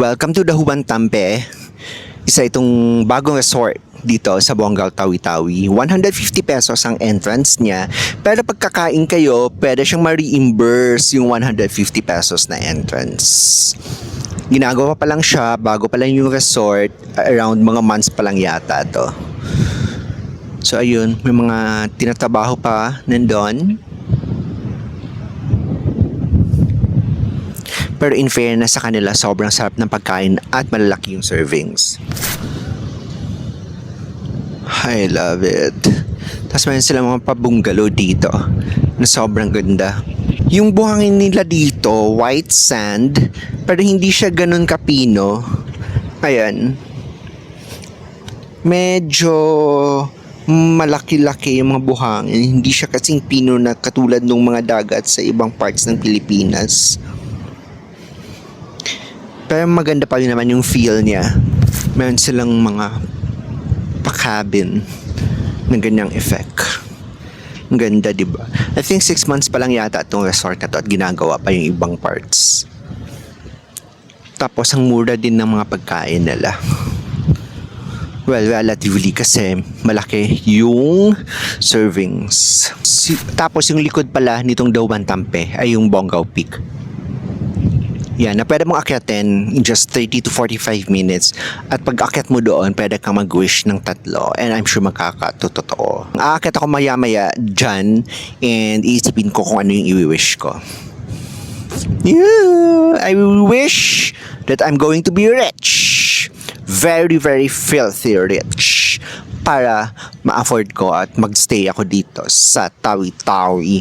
Welcome to Dahuban Tampe. Isa itong bagong resort dito sa Bongal Tawi-Tawi. 150 pesos ang entrance niya. Pero pagkakain kayo, pwede siyang ma-reimburse yung 150 pesos na entrance. Ginagawa pa lang siya, bago pa lang yung resort, around mga months pa lang yata to. So ayun, may mga tinatrabaho pa nandun. Pero in fairness sa kanila, sobrang sarap ng pagkain at malalaki yung servings. I love it. Tapos meron sila mga pabungalo dito na sobrang ganda. Yung buhangin nila dito, white sand, pero hindi siya ganun kapino. Ayan. Medyo malaki-laki yung mga buhangin. Hindi siya kasing pino na katulad ng mga dagat sa ibang parts ng Pilipinas. Pero maganda pa rin naman yung feel niya. Meron silang mga pa-cabin ng ganyang effect. Ang ganda, di ba? I think six months pa lang yata itong resort na to at ginagawa pa yung ibang parts. Tapos ang mura din ng mga pagkain nila. Well, relatively kasi malaki yung servings. Si- tapos yung likod pala nitong Dawan Tampe ay yung Bonggao Peak. Yan, na pwede mong akyatin in just 30 to 45 minutes. At pag akyat mo doon, pwede kang mag-wish ng tatlo. And I'm sure magkakatotoo. Aakyat ako maya-maya dyan and iisipin ko kung ano yung i-wish ko. Yeah, I wish that I'm going to be rich. Very, very filthy rich. Para ma-afford ko at magstay ako dito sa Tawi-Tawi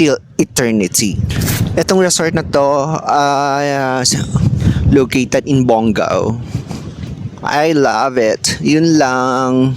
till eternity. Itong resort na to uh, located in Bonggao. I love it. Yun lang.